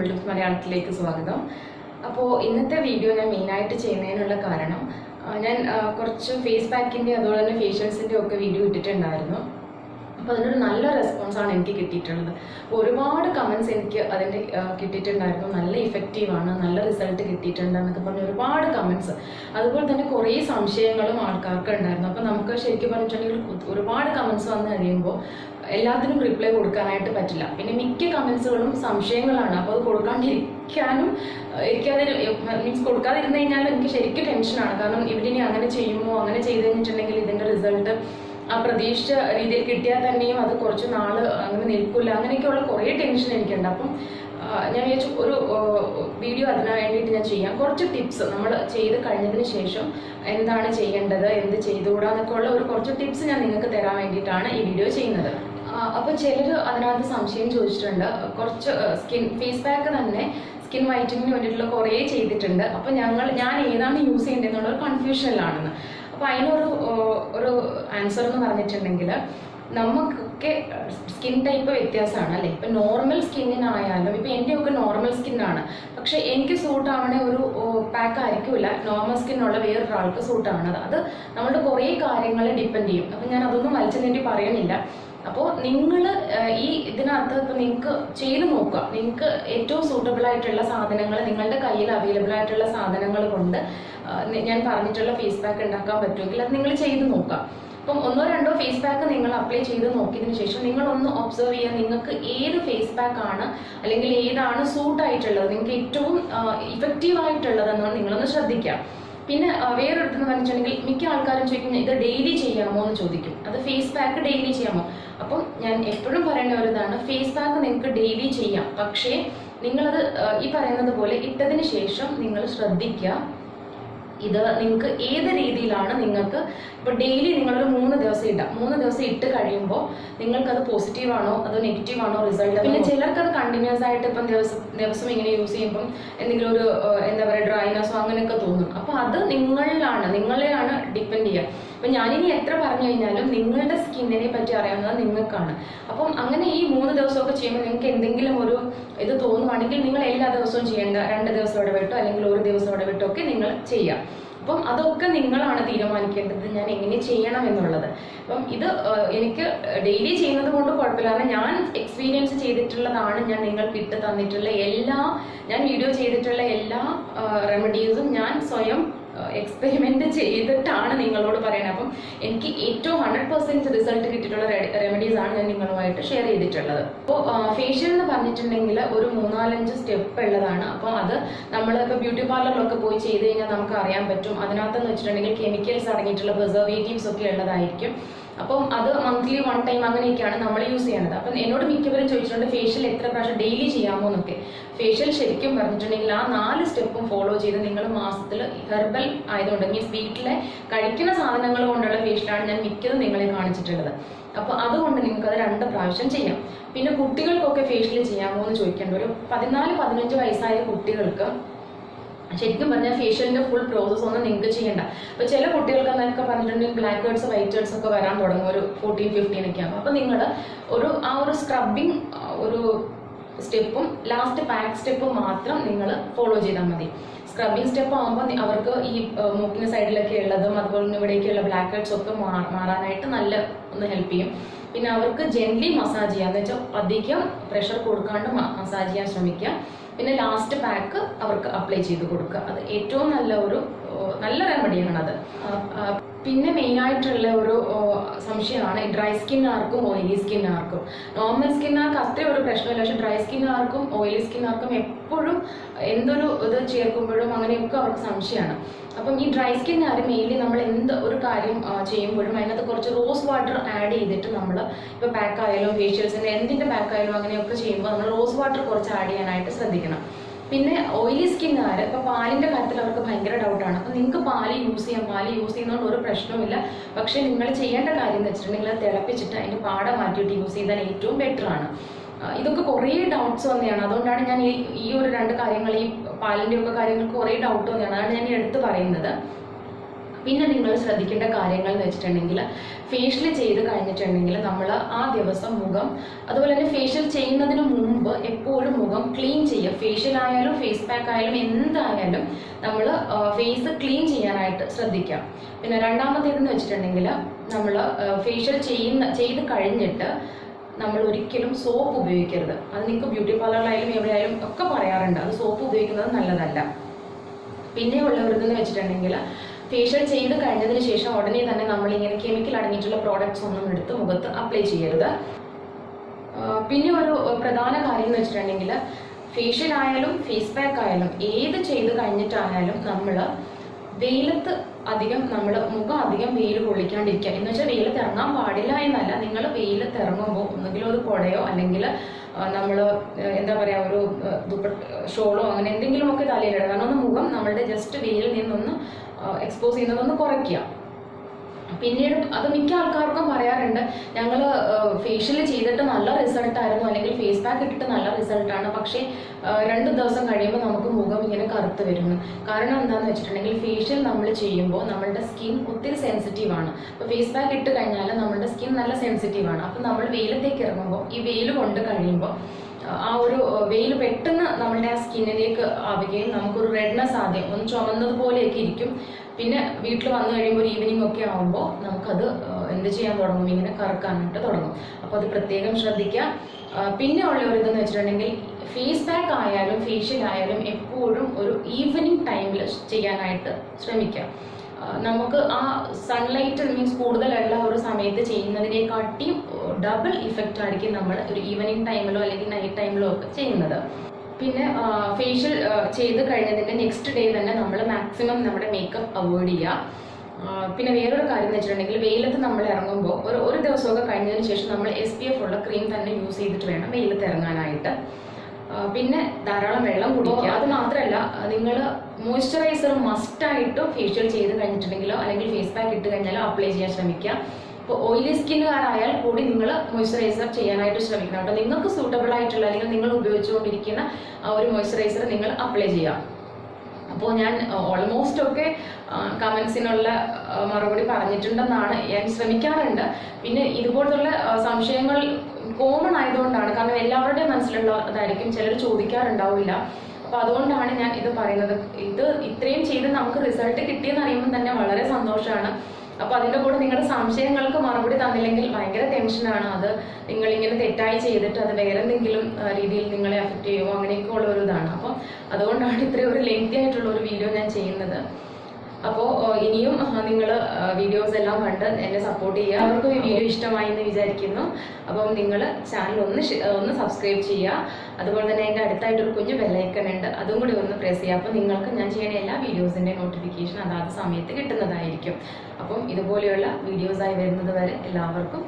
Build-up മലയാളത്തിലേക്ക് സ്വാഗതം. അപ്പോൾ ഇന്നത്തെ വീഡിയോ ഞാൻ മെയിനായിട്ട് ചെയ്യുന്നതിനുള്ള കാരണം ഞാൻ കുറച്ച് ഫേസ് പാക്കിന്റെ അതുപോലെ തന്നെ ഫേഷ്യൽസിന്റെ ഒക്കെ വീഡിയോ ഇട്ടിട്ടുണ്ടായിരുന്നു. അപ്പോൾ അതിനൊരു നല്ല റെസ്പോൺസാണ് എനിക്ക് കിട്ടിയിട്ടുള്ളത്. ഒരുപാട് കമൻസ് എനിക്ക് അതിന്റെ കിട്ടിയിട്ടുണ്ടായിരുന്നു. നല്ല ഇഫക്റ്റീവാണ് നല്ല റിസൾട്ട് കിട്ടിയിട്ടുണ്ട് എന്നൊക്കെ പറഞ്ഞ് ഒരുപാട് കമൻസ് അതുപോലെ തന്നെ കുറേ സംശയങ്ങളും ആൾക്കാർക്ക് ഉണ്ടായിരുന്നു. അപ്പോൾ നമുക്ക് ശരിക്കും പറഞ്ഞിട്ടുണ്ടെങ്കിൽ ഒരുപാട് കമൻസ് വന്നു കഴിയുമ്പോൾ എല്ലാത്തിനും റിപ്ലൈ കൊടുക്കാനായിട്ട് പറ്റില്ല. പിന്നെ മിക്ക കമൻസുകളും സംശയങ്ങളാണ്. അപ്പോൾ അത് കൊടുക്കാണ്ടിരിക്കാനും ഇരിക്കാതെ മീൻസ് കൊടുക്കാതിരുന്നു കഴിഞ്ഞാൽ എനിക്ക് ശരിക്കും ടെൻഷനാണ് കാരണം ഇവരിനി അങ്ങനെ ചെയ്യുമോ അങ്ങനെ ചെയ്ത് കഴിഞ്ഞിട്ടുണ്ടെങ്കിൽ ഇതിന്റെ റിസൾട്ട് ആ പ്രതീക്ഷിച്ച രീതിയിൽ കിട്ടിയാൽ തന്നെയും അത് കുറച്ച് നാൾ അങ്ങനെ നിൽക്കില്ല അങ്ങനെയൊക്കെയുള്ള കുറേ ടെൻഷൻ എനിക്കുണ്ട്. അപ്പം ഞാൻ വിചാരിച്ചു ഒരു വീഡിയോ അതിന് വേണ്ടിയിട്ട് ഞാൻ ചെയ്യാം. കുറച്ച് ടിപ്സ് നമ്മൾ ചെയ്ത് കഴിഞ്ഞതിന് ശേഷം എന്താണ് ചെയ്യേണ്ടത് എന്ത് ചെയ്തുകൂടാ എന്നൊക്കെ ഉള്ള ഒരു കുറച്ച് ടിപ്സ് ഞാൻ നിങ്ങൾക്ക് തരാൻ വേണ്ടിയിട്ടാണ് ഈ വീഡിയോ ചെയ്യുന്നത്. അപ്പോൾ ചിലർ അതിനകത്ത് സംശയം ചോദിച്ചിട്ടുണ്ട്. കുറച്ച് സ്കിൻ ഫേസ് പാക്ക് തന്നെ സ്കിൻ വൈറ്റനിങ്ങിന് വേണ്ടിയിട്ടുള്ള കുറേ ചെയ്തിട്ടുണ്ട്. അപ്പോൾ ഞങ്ങൾ ഞാൻ ഏതാണ് യൂസ് ചെയ്യേണ്ടതെന്നുള്ള ഒരു കൺഫ്യൂഷനിലാണെന്ന്. അപ്പോൾ അതിനൊരു ഒരു ആൻസർ എന്ന് പറഞ്ഞിട്ടുണ്ടെങ്കിൽ നമുക്കൊക്കെ സ്കിൻ ടൈപ്പ് വ്യത്യാസമാണ് അല്ലേ? ഇപ്പം നോർമൽ സ്കിന്നിനായാലും ഇപ്പം എന്റെയൊക്കെ നോർമൽ സ്കിന്നാണ് പക്ഷെ എനിക്ക് സൂട്ട് ആവണ ഒരു പാക്ക് ആയിരിക്കില്ല. നോർമൽ സ്കിന്നുള്ള വേറൊരാൾക്ക് സൂട്ട് ആവണത്. അത് നമ്മളുടെ കുറേ കാര്യങ്ങളെ ഡിപ്പെൻഡ് ചെയ്യും. അപ്പം ഞാൻ അതൊന്നും വലിച്ചു നീട്ടി പറയണില്ല. അപ്പോൾ നിങ്ങൾ ഈ ഇതിനകത്ത് ഇപ്പം നിങ്ങൾക്ക് ചെയ്ത് നോക്കുക. നിങ്ങൾക്ക് ഏറ്റവും സൂട്ടബിൾ ആയിട്ടുള്ള സാധനങ്ങൾ നിങ്ങളുടെ കയ്യിൽ അവൈലബിൾ ആയിട്ടുള്ള സാധനങ്ങൾ കൊണ്ട് ഞാൻ പറഞ്ഞിട്ടുള്ള ഫേസ് ഉണ്ടാക്കാൻ പറ്റുമെങ്കിൽ അത് നിങ്ങൾ ചെയ്ത് നോക്കുക. അപ്പം ഒന്നോ രണ്ടോ ഫേസ് നിങ്ങൾ അപ്ലൈ ചെയ്ത് നോക്കിയതിന് ശേഷം നിങ്ങൾ ഒന്ന് ഒബ്സർവ് ചെയ്യുക നിങ്ങൾക്ക് ഏത് ഫേസ് പാക്ക് ആണ് അല്ലെങ്കിൽ ഏതാണ് സൂട്ട് ആയിട്ടുള്ളത്. നിങ്ങൾക്ക് ഏറ്റവും ഇഫക്റ്റീവ് ആയിട്ടുള്ളതെന്ന് നിങ്ങളൊന്ന് ശ്രദ്ധിക്കുക. പിന്നെ ആ, വേറൊരിടത്തെന്ന് പറഞ്ഞിട്ടുണ്ടെങ്കിൽ മിക്ക ആൾക്കാരും ചോദിക്കുന്നത് ഇത് ഡെയിലി ചെയ്യാമോ? എന്ന് ചോദിക്കും. അത് ഫേസ് പാക്ക് ഡെയിലി ചെയ്യാമോ? അപ്പം ഞാൻ എപ്പോഴും പറയുന്ന ഒരു ഇതാണ് ഫേസ് പാക്ക് നിങ്ങൾക്ക് ഡെയിലി ചെയ്യാം. പക്ഷേ നിങ്ങളത് ഈ പറയുന്നത് പോലെ ഇട്ടതിന് ശേഷം നിങ്ങൾ ശ്രദ്ധിക്കുക. ഇത് നിങ്ങൾക്ക് ഏത് രീതിയിലാണ് നിങ്ങൾക്ക് ഇപ്പോൾ ഡെയിലി നിങ്ങളൊരു മൂന്ന് ദിവസം ഇടാം. മൂന്ന് ദിവസം ഇട്ട് കഴിയുമ്പോൾ നിങ്ങൾക്കത് പോസിറ്റീവ് ആണോ? അതോ നെഗറ്റീവ് ആണോ റിസൾട്ട് പിന്നെ ചിലർക്ക് അത് കണ്ടിന്യൂസ് ആയിട്ട് ഇപ്പം ദിവസം ദിവസം ഇങ്ങനെ യൂസ് ചെയ്യുമ്പം എന്തെങ്കിലും ഒരു എന്താ പറയുക ഡ്രൈനസോ അങ്ങനെയൊക്കെ തോന്നും. അപ്പോൾ അത് നിങ്ങളിലാണ് നിങ്ങളെയാണ് ഡിപ്പെൻഡ് ചെയ്യുക. അപ്പം ഞാനിനി എത്ര പറഞ്ഞു കഴിഞ്ഞാലും നിങ്ങളുടെ സ്കിന്നിനെ പറ്റി അറിയാവുന്നത് നിങ്ങൾക്കാണ്. അപ്പം അങ്ങനെ ഈ മൂന്ന് ദിവസമൊക്കെ ചെയ്യുമ്പോൾ നിങ്ങൾക്ക് എന്തെങ്കിലും ഒരു ഇത് തോന്നുവാണെങ്കിൽ നിങ്ങൾ എല്ലാ ദിവസവും ചെയ്യേണ്ട രണ്ട് ദിവസം ഇടവിട്ടോ അല്ലെങ്കിൽ ഒരു ദിവസം ഇടവിട്ടോ ഒക്കെ നിങ്ങൾ ചെയ്യാം. അപ്പം അതൊക്കെ നിങ്ങളാണ് തീരുമാനിക്കേണ്ടത് ഞാൻ എങ്ങനെ ചെയ്യണം എന്നുള്ളത്. അപ്പം ഇത് എനിക്ക് ഡെയിലി ചെയ്യുന്നത് കൊണ്ട് കുഴപ്പമില്ല കാരണം ഞാൻ എക്സ്പീരിയൻസ് ചെയ്തിട്ടുള്ളതാണ് ഞാൻ നിങ്ങൾക്ക് ഇട്ട് തന്നിട്ടുള്ള എല്ലാ ഞാൻ വീഡിയോ ചെയ്തിട്ടുള്ള എല്ലാ റെമഡീസും ഞാൻ സ്വയം എക്സ്പെരിമെന്റ് ചെയ്തിട്ടാണ് നിങ്ങളോട് പറയുന്നത് അപ്പം എനിക്ക് ഏറ്റവും ഹൺഡ്രഡ് പെർസെന്റ് റിസൾട്ട് കിട്ടിയിട്ടുള്ള റെമഡീസ് ആണ് ഞാൻ നിങ്ങളുമായിട്ട് ഷെയർ ചെയ്തിട്ടുള്ളത്. അപ്പോൾ ഫേഷ്യൽ എന്ന് പറഞ്ഞിട്ടുണ്ടെങ്കിൽ ഒരു മൂന്നാലഞ്ച് സ്റ്റെപ്പ് ഉള്ളതാണ്. അപ്പോൾ അത് നമ്മൾ ഇപ്പോൾ ബ്യൂട്ടി പാർലറിലൊക്കെ പോയി ചെയ്ത് കഴിഞ്ഞാൽ നമുക്ക് അറിയാൻ പറ്റും. അതിനകത്തെന്ന് വെച്ചിട്ടുണ്ടെങ്കിൽ കെമിക്കൽസ് അടങ്ങിയിട്ടുള്ള പ്രിസർവേറ്റീവ്സ് ഒക്കെ ഉള്ളതായിരിക്കും. അപ്പം അത് മന്ത്ലി വൺ ടൈം അങ്ങനെയൊക്കെയാണ് നമ്മൾ യൂസ് ചെയ്യുന്നത്. അപ്പം എന്നോട് മിക്കവരും ചോദിച്ചിട്ടുണ്ട് ഫേഷ്യൽ എത്ര പ്രാവശ്യം ഡെയിലി ചെയ്യാമോ എന്നൊക്കെ. ഫേഷ്യൽ ശരിക്കും പറഞ്ഞിട്ടുണ്ടെങ്കിൽ ആ നാല് സ്റ്റെപ്പും ഫോളോ ചെയ്ത് നിങ്ങൾ മാസത്തിൽ ഹെർബൽ ആയതുകൊണ്ട് മീൻസ് വീട്ടിലെ കഴിക്കുന്ന സാധനങ്ങൾ കൊണ്ടുള്ള ഫേഷ്യലാണ് ഞാൻ മിക്കതും നിങ്ങളെ കാണിച്ചിട്ടുള്ളത്. അപ്പോൾ അതുകൊണ്ട് നിങ്ങൾക്ക് അത് രണ്ട് പ്രാവശ്യം ചെയ്യാം. പിന്നെ കുട്ടികൾക്കൊക്കെ ഫേഷ്യൽ ചെയ്യാമോ എന്ന് ചോദിക്കേണ്ട ഒരു പതിനാല് പതിനഞ്ച് വയസ്സായ കുട്ടികൾക്ക് ശരിക്കും പറഞ്ഞാൽ ഫേഷ്യലിന്റെ ഫുൾ പ്രോസസ് ഒന്നും നിങ്ങൾക്ക് ചെയ്യണ്ട. അപ്പൊ ചില കുട്ടികൾക്ക് എന്നൊക്കെ പറഞ്ഞിട്ടുണ്ടെങ്കിൽ ബ്ലാക്ക് ഹെഡ്സ് വൈറ്റ് ഹെഡ്സ് ഒക്കെ വരാൻ തുടങ്ങും ഒരു ഫോർട്ടീൻ ഫിഫ്റ്റീൻ ഒക്കെ ആകുമ്പോൾ അപ്പൊ നിങ്ങൾ ഒരു ആ ഒരു സ്ക്രബിങ് ഒരു സ്റ്റെപ്പും ലാസ്റ്റ് പാക്ക് സ്റ്റെപ്പും മാത്രം നിങ്ങൾ ഫോളോ ചെയ്താൽ മതി. സ്ക്രബിങ് സ്റ്റെപ്പ് ആകുമ്പോൾ അവർക്ക് ഈ മൂക്കിന് സൈഡിലൊക്കെ ഉള്ളതും അതുപോലെ തന്നെ ഇവിടേക്കുള്ള ബ്ലാക്ക് ഹെഡ്സ് ഒക്കെ മാറാനായിട്ട് നല്ല ഒന്ന് ഹെൽപ്പ് ചെയ്യും. പിന്നെ അവർക്ക് ജെന്റ്ലി മസാജ് ചെയ്യുക എന്ന് വെച്ചാൽ അധികം പ്രഷർ കൊടുക്കാണ്ട് മസാജ് ചെയ്യാൻ ശ്രമിക്കുക. പിന്നെ ലാസ്റ്റ് പാക്ക് അവർക്ക് അപ്ലൈ ചെയ്ത് കൊടുക്കുക. അത് ഏറ്റവും നല്ല ഒരു നല്ല റെമഡിയാണ് അത് ആ, ആ, പിന്നെ മെയിൻ ആയിട്ടുള്ള ഒരു സംശയമാണ് ഡ്രൈ സ്കിൻ ആർക്കും ഓയിലി സ്കിൻ ആർക്കും. നോർമൽ സ്കിന്നാർക്ക് അത്രയും ഒരു പ്രശ്നമില്ല. പക്ഷെ ഡ്രൈ സ്കിൻ ആർക്കും ഓയിലി സ്കിൻ ആർക്കും എപ്പോഴും എന്തൊരു ഇത് ചേർക്കുമ്പോഴും അങ്ങനെയൊക്കെ അവർക്ക് സംശയമാണ്. അപ്പം ഈ ഡ്രൈ സ്കിൻ ആരും മെയിൻലി നമ്മൾ എന്ത് ഒരു കാര്യം ചെയ്യുമ്പോഴും അതിനകത്ത് കുറച്ച് റോസ് വാട്ടർ ആഡ് ചെയ്തിട്ട് നമ്മൾ ഇപ്പോൾ പാക്കായാലും ഫേഷ്യൽസിന്റെ എന്തിന്റെ പാക്കായാലും അങ്ങനെയൊക്കെ ചെയ്യുമ്പോൾ നമ്മൾ റോസ് വാട്ടർ കുറച്ച് ആഡ് ചെയ്യാനായിട്ട് ശ്രദ്ധിക്കണം. പിന്നെ ഓയിലി സ്കിന്നുകാർ ഇപ്പോൾ പാലിന്റെ കാര്യത്തിൽ അവർക്ക് ഭയങ്കര ഡൗട്ടാണ് അപ്പോൾ നിങ്ങൾക്ക് പാൽ യൂസ് ചെയ്യാം പാൽ യൂസ് ചെയ്യുന്നതുകൊണ്ട് ഒരു പ്രശ്നവുമില്ല പക്ഷേ നിങ്ങൾ ചെയ്യേണ്ട കാര്യം എന്ന് വെച്ചിട്ടുണ്ടെങ്കിൽ അത് തിളപ്പിച്ചിട്ട് അതിന്റെ പാട മാറ്റിയിട്ട് യൂസ് ചെയ്താൽ ഏറ്റവും ബെറ്റർ ആണ്. ഇതൊക്കെ കുറേ ഡൗട്ട്സ് വന്നെയാണ്. അതുകൊണ്ടാണ് ഞാൻ ഈ ഈ ഒരു രണ്ട് കാര്യങ്ങൾ ഈ പാലിന്റെ ഒക്കെ കാര്യങ്ങൾക്ക് കുറേ ഡൗട്ട് വന്നെയാണ്. അതാണ് ഞാൻ എടുത്ത് പറയുന്നത്. പിന്നെ നിങ്ങൾ ശ്രദ്ധിക്കേണ്ട കാര്യങ്ങൾ എന്ന് വെച്ചിട്ടുണ്ടെങ്കിൽ ഫേഷ്യൽ ചെയ്ത് കഴിഞ്ഞിട്ടുണ്ടെങ്കിൽ നമ്മൾ ആ ദിവസം മുഖം അതുപോലെ തന്നെ ഫേഷ്യൽ ചെയ്യുന്നതിന് മുമ്പ് എപ്പോഴും മുഖം ക്ലീൻ ചെയ്യുക. ഫേഷ്യൽ ആയാലും ഫേസ് പാക്ക് ആയാലും എന്തായാലും നമ്മൾ ഫേസ് ക്ലീൻ ചെയ്യാനായിട്ട് ശ്രദ്ധിക്കാം പിന്നെ രണ്ടാമത്തേതെന്ന് വെച്ചിട്ടുണ്ടെങ്കിൽ നമ്മൾ ഫേഷ്യൽ ചെയ്യുന്ന ചെയ്ത് കഴിഞ്ഞിട്ട് നമ്മൾ ഒരിക്കലും സോപ്പ് ഉപയോഗിക്കരുത്. അത് നിങ്ങൾക്ക് ബ്യൂട്ടി പാർലറിലായാലും എവിടെയായാലും ഒക്കെ പറയാറുണ്ട്. അത് സോപ്പ് ഉപയോഗിക്കുന്നത് നല്ലതല്ല. പിന്നെ ഉള്ളവരെന്ന് വെച്ചിട്ടുണ്ടെങ്കിൽ ഫേഷ്യൽ ചെയ്ത് കഴിഞ്ഞതിന് ശേഷം ഉടനെ തന്നെ നമ്മൾ ഇങ്ങനെ കെമിക്കൽ അടങ്ങിയിട്ടുള്ള പ്രോഡക്ട്സ് ഒന്നും എടുത്ത് മുഖത്ത് അപ്ലൈ ചെയ്യരുത്. പിന്നെ ഒരു പ്രധാന കാര്യം എന്ന് വെച്ചിട്ടുണ്ടെങ്കിൽ ഫേഷ്യൽ ആയാലും ഫേസ് പാക്ക് ആയാലും ഏത് ചെയ്ത് കഴിഞ്ഞിട്ടായാലും നമ്മൾ വെയിലത്ത് അധികം നമ്മൾ മുഖം അധികം വെയിൽ കൊള്ളിക്കാണ്ടിരിക്കുക. എന്ന് വെച്ചാൽ വെയിലത്ത് ഇറങ്ങാൻ പാടില്ല എന്നല്ല. നിങ്ങൾ വെയിലത്ത് ഇറങ്ങുമ്പോൾ ഒന്നുകിലും ഒരു കുടയോ അല്ലെങ്കിൽ നമ്മൾ എന്താ പറയുക ഒരു ഷോളോ അങ്ങനെ എന്തെങ്കിലുമൊക്കെ തലയിലിടുക കാരണം ഒന്ന് മുഖം നമ്മളുടെ ജസ്റ്റ് വെയിലിൽ നിന്നൊന്ന് എക്സ്പോസ് ചെയ്യുന്നതൊന്ന് കുറയ്ക്കുക. പിന്നീട് അത് മിക്ക ആൾക്കാർക്കും പറയാറുണ്ട് ഞങ്ങൾ ഫേഷ്യൽ ചെയ്തിട്ട് നല്ല റിസൾട്ട് ആയിരുന്നു അല്ലെങ്കിൽ ഫേസ് പാക്ക് ഇട്ടിട്ട് നല്ല റിസൾട്ടാണ് പക്ഷേ രണ്ട് ദിവസം കഴിയുമ്പോൾ നമുക്ക് മുഖം ഇങ്ങനെ കറുത്ത് വരുന്നു. കാരണം എന്താണെന്ന് വെച്ചിട്ടുണ്ടെങ്കിൽ ഫേഷ്യൽ നമ്മൾ ചെയ്യുമ്പോൾ നമ്മളുടെ സ്കിൻ ഒത്തിരി സെൻസിറ്റീവ് ആണ്. അപ്പോൾ ഫേസ് പാക്ക് ഇട്ട് കഴിഞ്ഞാൽ നമ്മളുടെ സ്കിൻ നല്ല സെൻസിറ്റീവ് ആണ്. അപ്പോൾ നമ്മൾ വെയിലത്തേക്ക് ഇറങ്ങുമ്പോൾ ഈ വെയിൽ കൊണ്ട് കഴിയുമ്പോൾ ആ ഒരു വെയിൽ പെട്ടെന്ന് നമ്മളുടെ ആ സ്കിന്നിലേക്ക് ആവുകയും നമുക്കൊരു റെഡ്നെസ് ആദ്യം ഒന്ന് ചുമന്നതുപോലെയൊക്കെ ഇരിക്കും. പിന്നെ വീട്ടിൽ വന്നു കഴിയുമ്പോൾ ഈവനിങ് ഒക്കെ ആകുമ്പോൾ നമുക്കത് എന്ത് ചെയ്യാൻ തുടങ്ങും? ഇങ്ങനെ കറക്കാനായിട്ട് തുടങ്ങും. അപ്പോൾ അത് പ്രത്യേകം ശ്രദ്ധിക്കുക. പിന്നെ ഉള്ള ഒരു ഇതെന്ന് വെച്ചിട്ടുണ്ടെങ്കിൽ ഫേസ് പാക്ക് ആയാലും ഫേഷ്യൽ ആയാലും എപ്പോഴും ഒരു ഈവനിങ് ടൈമിൽ ചെയ്യാനായിട്ട് ശ്രമിക്കുക. നമുക്ക് ആ സൺലൈറ്റ് മീൻസ് കൂടുതലുള്ള ഒരു സമയത്ത് ചെയ്യുന്നതിനെക്കാട്ടിയും ഡബിൾ ഇഫക്റ്റ് ആയിരിക്കും നമ്മൾ ഒരു ഈവനിങ് ടൈമിലോ അല്ലെങ്കിൽ നൈറ്റ് ടൈമിലോ ഒക്കെ ചെയ്യുന്നത്. പിന്നെ ഫേഷ്യൽ ചെയ്ത് കഴിഞ്ഞതിന്റെ നെക്സ്റ്റ് ഡേ തന്നെ നമ്മൾ മാക്സിമം നമ്മുടെ മേക്കപ്പ് അവോയ്ഡ് ചെയ്യുക. പിന്നെ വേറൊരു കാര്യം എന്ന് വെച്ചിട്ടുണ്ടെങ്കിൽ വെയിലത്ത് നമ്മൾ ഇറങ്ങുമ്പോൾ ഒരു ഒരു ദിവസമൊക്കെ കഴിഞ്ഞതിന് ശേഷം നമ്മൾ എസ് പി എഫ് ഉള്ള ക്രീം തന്നെ യൂസ് ചെയ്തിട്ട് വേണം വെയിലത്ത് ഇറങ്ങാനായിട്ട്. പിന്നെ ധാരാളം വെള്ളം കുടിക്കുക. അത് മാത്രമല്ല നിങ്ങൾ മോയ്സ്ചറൈസർ മസ്റ്റായിട്ട് ഫേഷ്യൽ ചെയ്ത് കഴിഞ്ഞിട്ടുണ്ടെങ്കിലോ അല്ലെങ്കിൽ ഫേസ് പാക്ക് ഇട്ട് കഴിഞ്ഞാലോ അപ്ലൈ ചെയ്യാൻ ശ്രമിക്കുക. ഇപ്പോൾ ഓയിലി സ്കിന്നുകാരായാൽ കൂടി നിങ്ങൾ മോയ്സ്ചറൈസർ ചെയ്യാനായിട്ട് ശ്രമിക്കണം കേട്ടോ. നിങ്ങൾക്ക് സൂട്ടബിൾ ആയിട്ടുള്ള അല്ലെങ്കിൽ നിങ്ങൾ ഉപയോഗിച്ചുകൊണ്ടിരിക്കുന്ന ആ ഒരു മോയ്സ്ചറൈസർ നിങ്ങൾ അപ്ലൈ ചെയ്യുക. അപ്പോൾ ഞാൻ ഓൾമോസ്റ്റ് ഒക്കെ കമൻസിനുള്ള മറുപടി പറഞ്ഞിട്ടുണ്ടെന്നാണ് ഞാൻ ശ്രമിക്കാറുണ്ട്. പിന്നെ ഇതുപോലത്തുള്ള സംശയങ്ങൾ കോമൺ ആയതുകൊണ്ടാണ്. കാരണം എല്ലാവരുടെയും മനസ്സിലുള്ളതായിരിക്കും ചിലർ ചോദിക്കാറുണ്ടാവില്ല. അപ്പൊ അതുകൊണ്ടാണ് ഞാൻ ഇത് പറയുന്നത്. ഇത് ഇത്രയും ചെയ്ത് നമുക്ക് റിസൾട്ട് കിട്ടിയെന്ന് അറിയുമ്പോൾ തന്നെ വളരെ സന്തോഷമാണ്. അപ്പൊ അതിന്റെ കൂടെ നിങ്ങളുടെ സംശയങ്ങൾക്ക് മറുപടി തന്നില്ലെങ്കിൽ ഭയങ്കര ടെൻഷനാണ് അത് നിങ്ങൾ ഇങ്ങനെ തെറ്റായി ചെയ്തിട്ട് അത് വേറെ എന്തെങ്കിലും രീതിയിൽ നിങ്ങളെ അഫക്റ്റ് ചെയ്യുമോ അങ്ങനെയൊക്കെ ഉള്ള ഒരു ഇതാണ്. അപ്പം അതുകൊണ്ടാണ് ഇത്രയും ഒരു ലെങ്തി ആയിട്ടുള്ള ഒരു വീഡിയോ ഞാൻ ചെയ്യുന്നത്. അപ്പോൾ ഇനിയും നിങ്ങൾ വീഡിയോസ് എല്ലാം കണ്ട് എന്നെ സപ്പോർട്ട് ചെയ്യുക. അവർക്കും ഈ വീഡിയോ ഇഷ്ടമായി എന്ന് വിചാരിക്കുന്നു. അപ്പം നിങ്ങൾ ചാനൽ ഒന്ന് ഒന്ന് സബ്സ്ക്രൈബ് ചെയ്യുക. അതുപോലെ തന്നെ എന്റെ അടുത്തായിട്ടൊരു കുഞ്ഞു ബെല്ലൈക്കൺ ഉണ്ട്. അതും കൂടി ഒന്ന് പ്രസ് ചെയ്യുക. അപ്പോൾ നിങ്ങൾക്ക് ഞാൻ ചെയ്യുന്ന എല്ലാ വീഡിയോസിന്റെ നോട്ടിഫിക്കേഷൻ അതാത് സമയത്ത് കിട്ടുന്നതായിരിക്കും. അപ്പം ഇതുപോലെയുള്ള വീഡിയോസായി വരുന്നത് വരെ എല്ലാവർക്കും